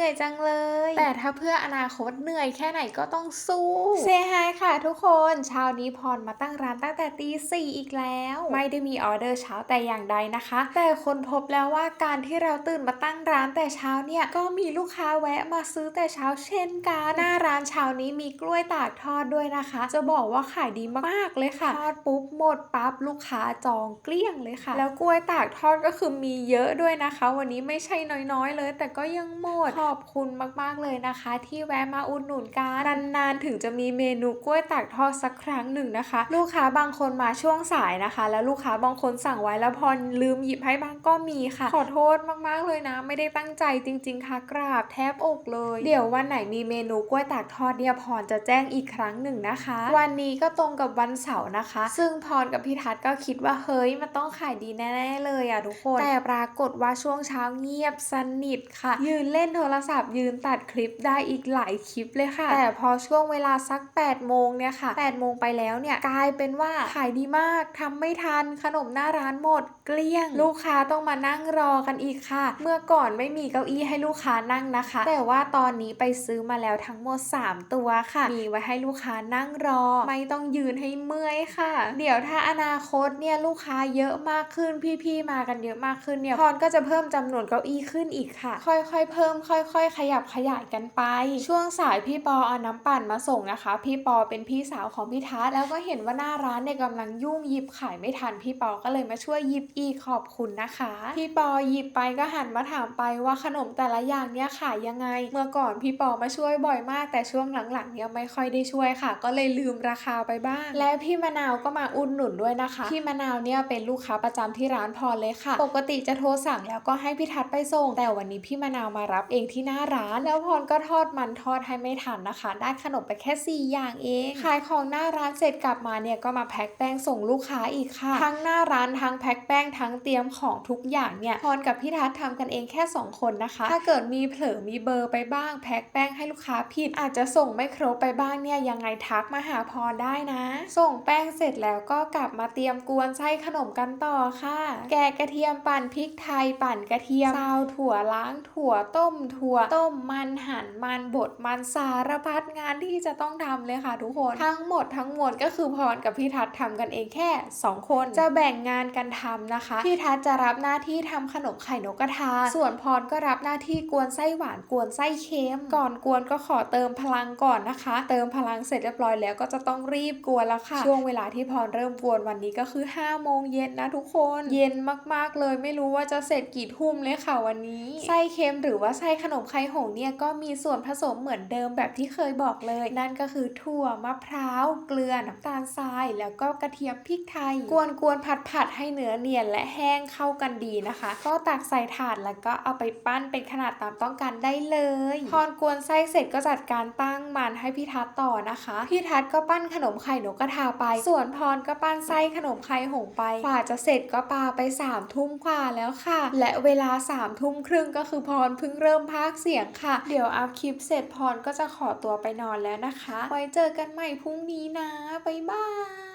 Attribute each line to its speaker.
Speaker 1: นื่อยจังเลย แต่ถ้าเพื่ออนาคตเหนื่อยแค่ไหนก็ต้องสู้เซฮายค่ะทุกคนเช้านี้พรมาตั้งร้านตั้งแต่ตีสี่อีกแล้ว ไม่ได้มีออเดอร์เช้าแต่อย่างใดนะคะ แต่คนพบแล้วว่าการที่เราตื่นมาตั้งร้านแต่เช้าเนี่ยก็มีลูกค้าแวะมาซื้อแต่เช้าเช่นกัน หน้าร้านเช้านี้มีกล้วยตากทอดด้วยนะคะ จะบอกว่าขายดีมากๆเลยค่ะ ทอดปุ๊บหมดปั๊บลูกค้าจองเกลี้ยงเลยค่ะ แล้วกล้วยตากทอดก็คือมีเยอะด้วยนะคะ วันนี้ไม่ใช่น้อยๆเลย แต่ก็ยังหมดขออบคุณมากๆเลยนะคะ ที่แวะมาอุดหนุนกันนานๆถึงจะมีเมนูกล้วยตากทอดสักครั้งหนึ่งนะคะ ลูกค้าบางคนมาช่วงสายนะคะ แล้วลูกค้าบางคนสั่งไว้แล้วพอลืมหยิบให้บ้างก็มีค่ะ ขอโทษมากๆเลยนะ ไม่ได้ตั้งใจจริง ๆ ค่ะกราบแทบอกเลย เดี๋ยววันไหนมีเมนูกล้วยตากทอดเนี่ยพรจะแจ้งอีกครั้งหนึ่งนะคะ วันนี้ก็ตรงกับวันเสาร์นะคะ ซึ่งพรกับพี่ทัศน์ก็คิดว่าเฮ้ยมันต้องขายดีแน่ๆเลยอะทุกคน แต่ปรากฏว่าช่วงเช้าเงียบสนิทค่ะ ยืนเล่นโทรศัพท์ยืนตัดคลิปได้อีกหลายคลิปเลยค่ะ แต่พอช่วงเวลาสัก 8 โมงเนี่ยค่ะ 8 โมงไปแล้วเนี่ยกลายเป็นว่าขายดีมากทำไม่ทันขนมหน้าร้านหมดเกลี้ยง ลูกค้าต้องมานั่งรอกันอีกค่ะ เมื่อก่อนไม่มีเก้าอี้ให้ลูกค้านั่งนะคะ แต่ว่าตอนนี้ไปซื้อมาแล้วทั้งหมด 3 ตัวค่ะ มีไว้ให้ลูกค้านั่งรอ ไม่ต้องยืนให้เมื่อยค่ะ เดี๋ยวถ้าอนาคตเนี่ยลูกค้าเยอะมากขึ้นพี่ๆมากันเยอะมากขึ้นเนี่ยพรก็จะเพิ่มจำนวนเก้าอี้ขึ้นอีกค่ะ ค่อยๆเพิ่มค่อยค่อยๆ ขยับขยายกันไป ช่วงสายพี่ปอเอาน้ำปั่นมาส่งนะคะ พี่ปอเป็นพี่สาวของพี่ทัศแล้วก็เห็นว่าหน้าร้านเนี่ยกำลังยุ่งหยิบขายไม่ทันพี่ปอก็เลยมาช่วยหยิบอีกขอบคุณนะคะ พี่ปอหยิบไปก็หันมาถามไปว่าขนมแต่ละอย่างเนี่ยขายยังไง เมื่อก่อนพี่ปอมาช่วยบ่อยมาก แต่ช่วงหลังๆเนี่ยไม่ค่อยได้ช่วยค่ะ ก็เลยลืมราคาไปบ้าง และพี่มะนาวก็มาอุดหนุนด้วยนะคะ พี่มะนาวเนี่ยเป็นลูกค้าประจำที่ร้านพรเลยค่ะ ปกติจะโทรสั่งแล้วก็ให้พี่ทัศไปส่ง แต่วันนี้พี่มะนาวมารับเองที่หน้าร้าน แล้วพรก็ทอดมันทอดให้ไม่ทันนะคะ ได้ขนมไปแค่ 4 อย่างเอง ขายของหน้าร้านเสร็จกลับมาเนี่ยก็มาแพ็คแป้งส่งลูกค้าอีกค่ะ ทั้งหน้าร้านทั้งแพ็คแป้งทั้งเตรียมของทุกอย่างเนี่ยพรกับพี่ทัศน์ทำกันเองแค่ 2 คนนะคะ ถ้าเกิดมีเผลอมีเบอร์ไปบ้างแพ็คแป้งให้ลูกค้าผิดอาจจะส่งไม่ครบไปบ้างเนี่ยยังไงทักมาหาพรได้นะ ส่งแป้งเสร็จแล้วก็กลับมาเตรียมกวนไส้ขนมกันต่อค่ะ แกะกระเทียมปั่นพริกไทยปั่นกระเทียมซาวถั่วล้างถั่วต้มถั่วต้มมันหั่นมันบดมันสารพัดงานที่จะต้องทำเลยค่ะทุกคน ทั้งหมดทั้งมวลก็คือพรกับพี่ทัศน์ทำกันเองแค่ 2 คนจะแบ่งงานกันทำนะคะ พี่ทัศน์จะรับหน้าที่ทำขนมไข่นกกระทา ส่วนพรก็รับหน้าที่กวนไส้หวานกวนไส้เค็มก่อนกวนก็ขอเติมพลังก่อนนะคะ เติมพลังเสร็จเรียบร้อยแล้วก็จะต้องรีบกวนแล้วค่ะ ช่วงเวลาที่พรเริ่มกวนวันนี้ก็คือ5โมงเย็นนะทุกคน เย็นมากๆเลยไม่รู้ว่าจะเสร็จกี่ทุ่มเลยค่ะวันนี้ไส้เค็มหรือว่าไส้ขนมไข่หงเนี่ยก็มีส่วนผสมเหมือนเดิมแบบที่เคยบอกเลย นั่นก็คือถั่วมะพร้าว เกลือน้ำตาลทราย แล้วก็กระเทียมพริกไทย กวนกวนผัดผัดให้เนื้อเนียนและแห้งเข้ากันดีนะคะ ก็ตักใส่ถาดแล้วก็เอาไปปั้นเป็นขนาดตามต้องการได้เลยพรกวนไส้เสร็จก็จัดการตั้งมันให้พี่ทัศต่อนะคะ พี่ทัศก็ปั้นขนมไข่นกกระทาไป ส่วนพรก็ปั้นไส้ขนมไข่หงไปกว่าจะเสร็จก็ปาไป3ามทุ่มกว่าแล้วค่ะ และเวลา3ามทุ่มครึ่งก็คือพรเพิ่งเริ่มพากเสียงค่ะ เดี๋ยวอัพคลิปเสร็จพรก็จะขอตัวไปนอนแล้วนะคะ ไว้เจอกันใหม่พรุ่งนี้นะ บ๊ายบาย